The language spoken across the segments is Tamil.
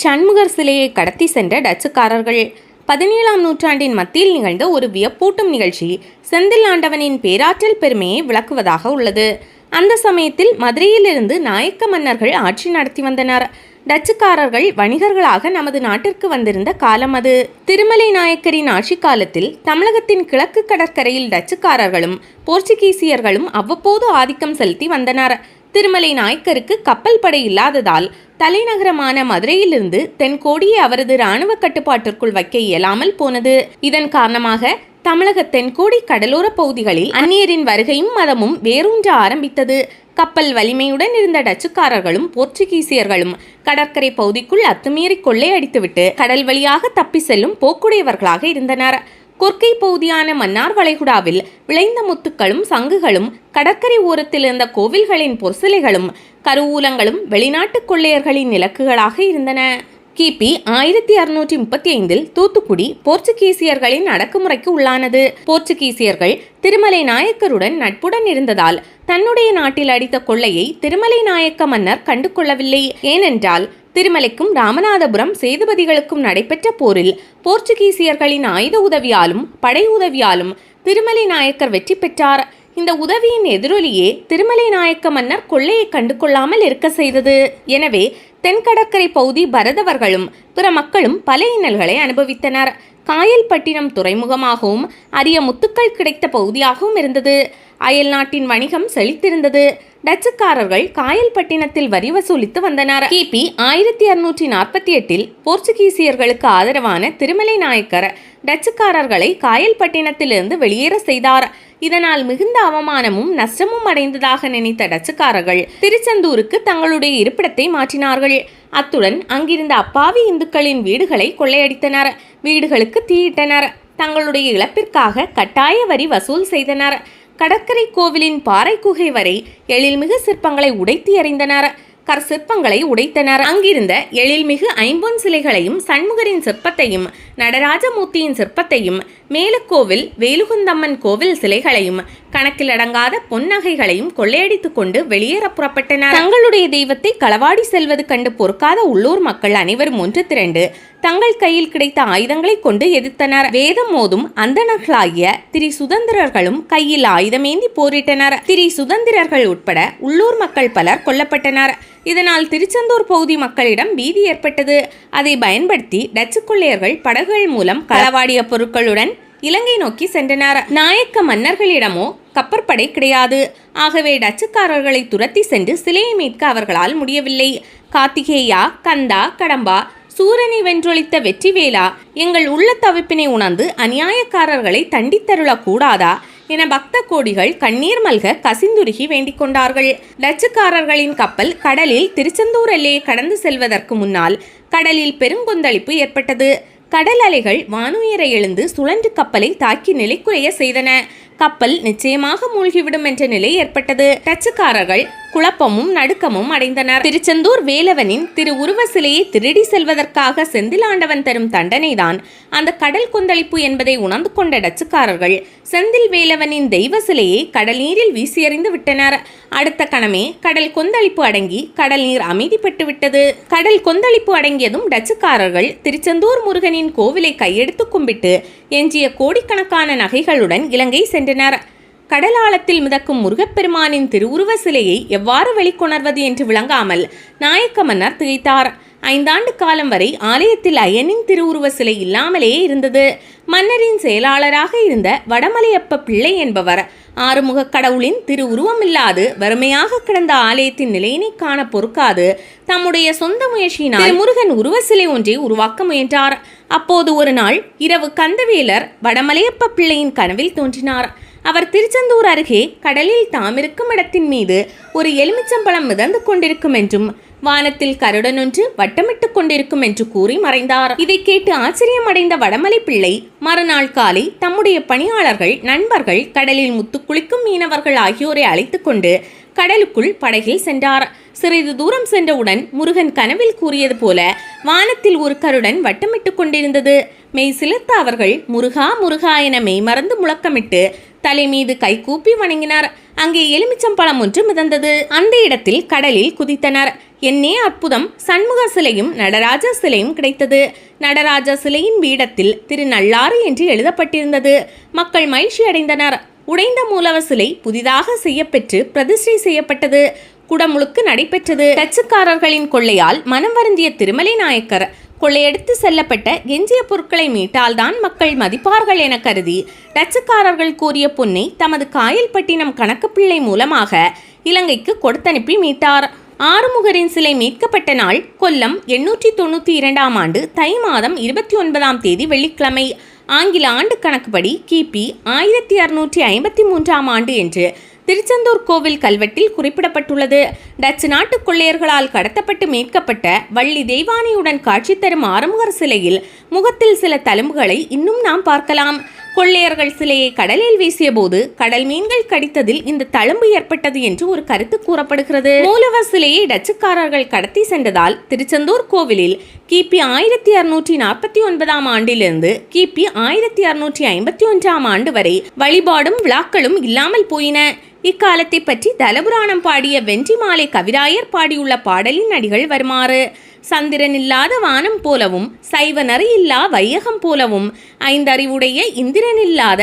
ஷண்முகர் சிலையை கடத்தி சென்ற டச்சுக்காரர்கள். பதினேழாம் நூற்றாண்டின் மத்தியில் நிகழ்ந்த ஒரு வியப்பூட்டும் நிகழ்ச்சி செந்தில் ஆண்டவனின் பேராற்றல் பெருமையை விளக்குவதாக உள்ளது. அந்த சமயத்தில் மதுரையிலிருந்து நாயக்க மன்னர்கள் ஆட்சி நடத்தி வந்தனர். டச்சுக்காரர்கள் வணிகர்களாக நமது நாட்டிற்கு வந்திருந்த காலம் அது. திருமலை நாயக்கரின் ஆட்சி காலத்தில் தமிழகத்தின் கிழக்கு கடற்கரையில் டச்சுக்காரர்களும் போர்ச்சுகீசியர்களும் அவ்வப்போது ஆதிக்கம் செலுத்தி வந்தனர். திருமலை நாயக்கருக்கு கப்பல் படை இல்லாததால் தலைநகரமான மதுரையிலிருந்து தென்கோடியை அவரது இராணுவ கட்டுப்பாட்டிற்குள் வைக்க இயலாமல் போனது. இதன் காரணமாக தமிழக தென்கோடி கடலோர பகுதிகளில் அந்நியரின் வருகையும் மதமும் வேரூன்ற ஆரம்பித்தது. கப்பல் வலிமையுடன் இருந்த டச்சுக்காரர்களும் போர்ச்சுகீசியர்களும் கடற்கரை பகுதிக்குள் அத்துமீறி கொள்ளையடித்துவிட்டு கடல் வழியாக தப்பி செல்லும் போக்குடையவர்களாக இருந்தனர். கொர்க்கை பகுதியான மன்னார் வளைகுடாவில் விளைந்த முத்துக்களும் சங்குகளும் கடற்கரை ஓரத்தில் இருந்த கோவில்களின் பொற்சிலைகளும் கருவூலங்களும் வெளிநாட்டு கொள்ளையர்களின் இலக்குகளாக இருந்தன. கிபி ஆயிரத்தி அறுநூற்றி முப்பத்தி ஐந்தில் தூத்துக்குடி போர்ச்சுகீசியர்களின் அடக்குமுறைக்கு உள்ளானது. போர்ச்சுகீசியர்கள் திருமலை நாயக்கருடன் நட்புடன் இருந்ததால் தன்னுடைய நாட்டில் அடித்த கொள்ளையை திருமலை நாயக்க மன்னர் கண்டு கொள்ளவில்லை ஏனென்றால் திருமலைக்கும் ராமநாதபுரம் சேதுபதிகளுக்கும் நடைபெற்ற போரில் போர்ச்சுகீசியர்களின் ஆயுத உதவியாலும் படை உதவியாலும் திருமலை நாயக்கர் வெற்றி பெற்றார். இந்த உதவியின் எதிரொலியே திருமலை நாயக்க மன்னர் கொள்ளையை கண்டு கொள்ளாமல் இருக்க செய்தது. எனவே தென்கடற்கரை பகுதி பரதவர்களும் பிற மக்களும் பல இன்னல்களை அனுபவித்தனர். காயல்பட்டினம் துறைமுகமாகவும் அரிய முத்துக்கள் கிடைத்த பகுதியாகவும் இருந்தது. அயல் நாட்டின் வணிகம் செழித்திருந்தது. டச்சுக்காரர்கள் காயல்பட்டினத்தில் வரி வசூலித்து வந்தனர். கிபி ஆயிரத்தி அறுநூற்றி நாற்பத்தி எட்டில் போர்ச்சுகீசியர்களுக்கு ஆதரவான திருமலை நாயக்கர் டச்சுக்காரர்களை காயல்பட்டினத்திலிருந்து வெளியேற செய்தார். இதனால் மிகுந்த அவமானமும் நஷ்டமும் அடைந்ததாக நினைத்த டச்சுக்காரர்கள் திருச்செந்தூருக்கு தங்களுடைய இருப்பிடத்தை மாற்றினார்கள். அத்துடன் அங்கிருந்த அப்பாவி இந்துக்களின் வீடுகளை கொள்ளையடித்தனர். வீடுகளுக்கு தீயிட்டனர் தங்களுடைய இழப்பிற்காக கட்டாய வரி வசூல் செய்தனர். கடற்கரை கோவிலின் பாறை குகை வரை எழில்மிகு சிற்பங்களை உடைத்து எறிந்தனர். கற்சிற்பங்களை உடைத்தனர். அங்கிருந்த எழில்மிகு ஐம்பொன் சிலைகளையும் சண்முகரின் சிற்பத்தையும் நடராஜமூர்த்தியின் சிற்பத்தையும் மேலக்கோவில் வேலுகுந்தம்மன் கோவில் சிலைகளையும் கணக்கில் அடங்காத பொன்னகைகளையும் கொள்ளையடித்துக் கொண்டு வெளியேற புறப்பட்டனர். தங்களுடைய தெய்வத்தை களவாடி செல்வது கண்டு பொறுக்காத உள்ளூர் மக்கள் அனைவரும் ஒன்று திரண்டு தங்கள் கையில் கிடைத்த ஆயுதங்களை கொண்டு எதிர்த்தனர். வேதம் மோதும் அந்தணர்களாகிய திரி சுதந்திரர்களும் கையில் ஆயுதமேந்தி போரிட்டனர். திரி சுதந்திரர்கள் உட்பட உள்ளூர் மக்கள் பலர் கொல்லப்பட்டனர். இதனால் திருச்செந்தூர் பகுதி மக்களிடம் பீதி ஏற்பட்டது. அதை பயன்படுத்தி டச்சு கொள்ளையர்கள் படகுகள் மூலம் களவாடிய பொருட்களுடன் இலங்கை நோக்கி சென்றனர். நாயக்க மன்னர்களிடமோ கப்பற்படை கிடையாது. ஆகவே டச்சுக்காரர்களை துரத்தி சென்று சிலையை மீட்க அவர்களால் முடியவில்லை. கார்த்திகேயா கந்தா கடம்பா சூரனை வென்றொழித்த வெற்றிவேலா எங்கள் உள்ள தவிப்பினை உணர்ந்து அநியாயக்காரர்களை தண்டித்தருளக்கூடாதா என பக்த கோடிகள் கண்ணீர் மல்க கசிந்துருகி வேண்டிக் கொண்டார்கள். டச்சுக்காரர்களின் கப்பல் கடலில் திருச்செந்தூர் எல்லையை கடந்து செல்வதற்கு முன்னால் கடலில் பெருங்கொந்தளிப்பு ஏற்பட்டது. கடல் அலைகள் வானுயர எழுந்து சுழன்று கப்பலை தாக்கி நிலைக்குறைய செய்தன. கப்பல் நிச்சயமாக மூழ்கிவிடும் என்ற நிலை ஏற்பட்டது. டச்சுக்காரர்கள் குழப்பமும் நடுக்கமும் அடைந்தனர். திருச்செந்தூர் வேலவனின் திரு உருவ சிலையை திருடி செல்வதற்காக செந்திலாண்டவன் தரும் தண்டனைதான் அந்த கடல் கொந்தளிப்பு என்பதை உணர்ந்து கொண்ட டச்சுக்காரர்கள் செந்தில் வேலவனின் தெய்வ சிலையை கடல் நீரில் வீசியறிந்து விட்டனர். அடுத்த கணமே கடல் கொந்தளிப்பு அடங்கி கடல் நீர் அமைதி பெற்றுவிட்டது கடல் கொந்தளிப்பு அடங்கியதும் டச்சுக்காரர்கள் திருச்செந்தூர் முருகனின் கோவிலை கையெடுத்து கும்பிட்டு எஞ்சிய கோடிக்கணக்கான நகைகளுடன் இலங்கை சென்றனர் வருகின்றனர் கடலாளத்தில் மிதக்கும் முருகப்பெருமானின் திருவுருவ சிலையை எவ்வாறு வெளிக்கொணர்வது என்று விளங்காமல் நாயக்க மன்னர் திகைத்தார். ஐந்தாண்டு காலம் வரை ஆலயத்தில் ஐயனின் திருவுருவ சிலை இல்லாமலே இருந்தது. மன்னரின் செயலாளராக இருந்த வடமலையப்ப பிள்ளை என்பவர் ஆறுமுக கடவுளின் திரு உருவமில்லாது வறுமையாக கிடந்த ஆலயத்தின் நிலையினை காண பொறுக்காது. தம்முடைய சொந்த முயற்சியினால் முருகன் உருவ சிலை ஒன்றை உருவாக்க முயன்றார். அப்போது ஒரு நாள் இரவு கந்தவேலர் வடமலையப்ப பிள்ளையின் கனவில் தோன்றினார். அவர் திருச்செந்தூர் அருகே கடலில் தாமிருக்கும் இடத்தின் மீது ஒரு எலுமிச்சம்பழம் மிதந்து கொண்டிருக்கும் என்றும் வானத்தில் கருடன் ஒன்று வட்டமிட்டுக் கொண்டிருக்கும் என்று கூறி மறைந்தார். இதை கேட்டு ஆச்சரியமடைந்த வடமலை பிள்ளை மறுநாள் காலை தம்முடைய பணியாளர்கள் நண்பர்கள் கடலில் முத்துக்குளிக்கும் மீனவர்கள் ஆகியோரை அழைத்து கொண்டு கடலுக்குள் படகில் சென்றார். சிறிது தூரம் சென்றவுடன் முருகன் கனவில் கூறியது போல வானத்தில் ஒரு கருடன் வட்டமிட்டுக் கொண்டிருந்தது. மெய் சிலிர்த்த அவர்கள் முருகா முருகா என மெய் மறந்து முழக்கமிட்டு தலை மீது கைகூப்பி வணங்கினார். அங்கே எலுமிச்சம்பழம் ஒன்று மிதந்தது. அந்த இடத்தில் கடலில் குதித்தனர். என்னே அற்புதம்! சண்முக சிலையும் நடராஜ சிலையும் கிடைத்தது. நடராஜ சிலையின் பீடத்தில் திரு நல்லாறு என்று எழுதப்பட்டிருந்தது. மக்கள் மகிழ்ச்சி அடைந்தனர். உடைந்த மூலவ சிலை புதிதாக செய்யப்பெற்று பிரதிஷ்டை செய்யப்பட்டது. குடமுழுக்கு நடைபெற்றது. டச்சுக்காரர்களின் கொள்ளையால் மனம் வருந்திய திருமலை நாயக்கர் கொள்ளையடித்து செல்லப்பட்ட எஞ்சிய பொருட்களை மீட்டால்தான் மக்கள் மதிப்பார்கள் என கருதி டச்சுக்காரர்கள் கூறிய பொன்னை தமது காயல்பட்டினம் கணக்குப்பிள்ளை மூலமாக இலங்கைக்கு கொடுத்தனுப்பி மீட்டார். ஆறுமுகரின் சிலை மீட்கப்பட்ட நாள் கொல்லம் எண்ணூற்றி தொண்ணூற்றி இரண்டாம் ஆண்டு தை மாதம் இருபத்தி ஒன்பதாம் தேதி வெள்ளிக்கிழமை. ஆங்கில ஆண்டு கணக்குப்படி கிபி ஆயிரத்தி அறுநூற்றி ஐம்பத்தி மூன்றாம் ஆண்டு என்று திருச்செந்தூர் கோவில் கல்வெட்டில் குறிப்பிடப்பட்டுள்ளது. டச்சு நாட்டு கொள்ளையர்களால் கடத்தப்பட்டு மீட்கப்பட்ட வள்ளி தெய்வானியுடன் காட்சி தரும் ஆறுமுகர் சிலையில் முகத்தில் சில தழும்புகளை இன்னும் நாம் பார்க்கலாம். கொள்ளையர்கள் சிலையை கடலில் வீசியபோது கடல் மீன்கள் கடித்ததில் இந்த தழும்பு ஏற்பட்டது என்று ஒரு கருத்து கூறப்படுகிறது. மூலவர் சிலையை டச்சுக்காரர்கள் கடத்தி சென்றதால் திருச்செந்தூர் கோவிலில் கிபி ஆயிரத்தி அறுநூற்றி நாற்பத்தி ஒன்பதாம் ஆண்டிலிருந்து கிபி ஆயிரத்தி அறுநூற்றி ஐம்பத்தி ஒன்றாம் ஆண்டு வரை வழிபாடும் விழாக்களும் இல்லாமல் போயின. இக்காலத்தை பற்றி தலபுராணம் பாடிய வென்றிமாலை கவிராயர் பாடியுள்ள பாடலின் அடிகள் வருமாறு. சந்திரன் இல்லாத வானம் போலவும் சைவ நரி இல்லா வையகம் போலவும் ஐந்தறிவுடைய இந்திரன் இல்லாத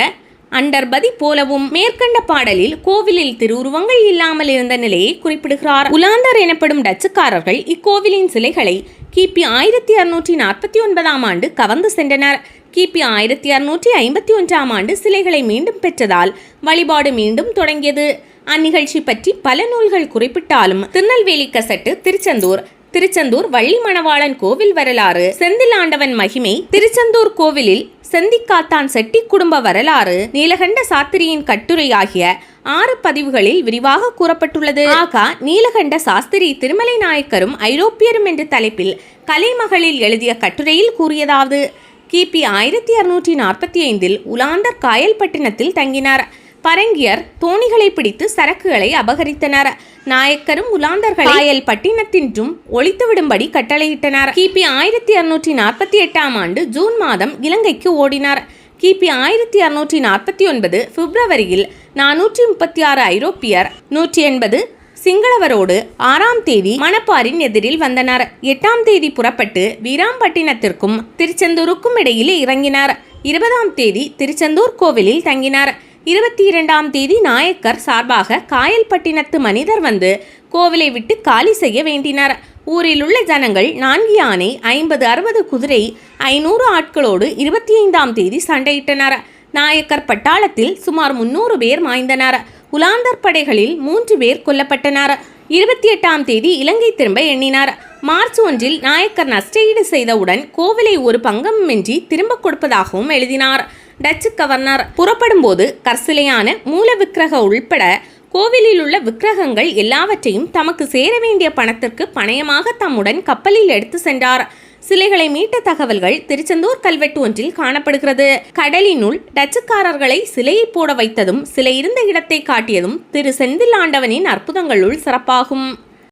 அண்டர்பதி போலவும் மேற்கண்ட பாடலில் கோவிலில் திருவுருவங்கள் இல்லாமல் இருந்த நிலையை குறிப்பிடுகிறார். உலாந்தர் எனப்படும் டச்சுக்காரர்கள் இக்கோவிலின் சிலைகளை கிபி ஆயிரத்தி அறுநூற்றி நாற்பத்தி ஒன்பதாம் ஆண்டு கவர்ந்து சென்றனர். கிபி ஆயிரத்தி அறுநூற்றி ஐம்பத்தி ஒன்றாம் ஆண்டு சிலைகளை மீண்டும் பெற்றதால் வழிபாடு மீண்டும் தொடங்கியது. அந்நிகழ்ச்சி பற்றி பல நூல்கள் குறிப்பிட்டாலும் திருநெல்வேலி கசட்டு திருச்செந்தூர் திருச்செந்தூர் வள்ளி மணவாளன் கோவில் வரலாறு. செந்தில் ஆண்டவன் மகிமை. திருச்செந்தூர் கோவிலில் செந்திக்காத்தான் செட்டி குடும்ப வரலாறு நீலகண்ட சாத்திரியின் கட்டுரை ஆகிய ஆறு பதிவுகளில் விரிவாக கூறப்பட்டுள்ளது. ஆகா நீலகண்ட சாஸ்திரி திருமலை நாயக்கரும் ஐரோப்பியரும் என்ற தலைப்பில் கலைமகளில் எழுதிய கட்டுரையில் கூறியதாவது. கிபி ஆயிரத்தி அறுநூற்றி நாற்பத்தி ஐந்தில் உலாந்தர் காயல்பட்டினத்தில் தங்கினார். பரங்கியர் தோணிகளை பிடித்து சரக்குகளை அபகரித்தனர். நாயக்கரும் உலாந்தர்கள் காயல் பட்டினத்தின்றும் ஒழித்துவிடும்படி கட்டளையிட்டனர். கிபி ஆயிரத்தி அறுநூற்றி நாற்பத்தி எட்டாம் ஆண்டு ஜூன் மாதம் இலங்கைக்கு ஓடினார். கிபி ஆயிரத்தி அறுநூற்றி நாற்பத்தி ஒன்பது பிப்ரவரியில் நானூற்றி முப்பத்தி ஆறு ஐரோப்பியர் நூற்றி எண்பது சிங்களவரோடு ஆறாம் தேதி மணப்பாரின் எதிரில் வந்தனர். எட்டாம் தேதி புறப்பட்டு வீராம்பட்டினத்திற்கும் திருச்செந்தூருக்கும் இடையில் இறங்கினார். இருபதாம் தேதி திருச்செந்தூர் கோவிலில் தங்கினார். இருபத்தி இரண்டாம் தேதி நாயக்கர் சார்பாக காயல்பட்டினத்து மனிதர் வந்து கோவிலை விட்டு காலி செய்ய வேண்டினார். ஊரில் உள்ள ஜனங்கள் நான்கு யானை ஐம்பது அறுபது குதிரை ஐநூறு ஆட்களோடு இருபத்தி ஐந்தாம் தேதி சண்டையிட்டனர். நாயக்கர் பட்டாளத்தில் சுமார் முன்னூறு பேர் மாய்ந்தனர். உலாந்தர் படைகளில் மூன்று பேர் கொல்லப்பட்டனர். இருபத்தி எட்டாம் தேதி இலங்கை திரும்ப எண்ணினார். மார்ச் ஒன்றில் நாயக்கர் நஷ்டஈடு செய்தவுடன் கோவிலை ஒரு பங்கமின்றி திரும்ப கொடுப்பதாகவும் எழுதினார். டச்சு கவர்னர் புறப்படும் போது கற்சிலையான மூல விக்கிரக உள்பட கோவிலில் உள்ள விக்கிரகங்கள் எல்லாவற்றையும் தமக்கு சேர வேண்டிய பணத்திற்கு பணயமாக தம்முடன் கப்பலில் எடுத்து சென்றார். சிலைகளை மீட்ட தகவல்கள் திருச்செந்தூர் கல்வெட்டு ஒன்றில் காணப்படுகிறது. கடலினுள் டச்சுக்காரர்களை சிலையை போட வைத்ததும் சிலை இருந்த இடத்தை காட்டியதும் திரு செந்தில் ஆண்டவனின் அற்புதங்களுள் சிறப்பாகும்.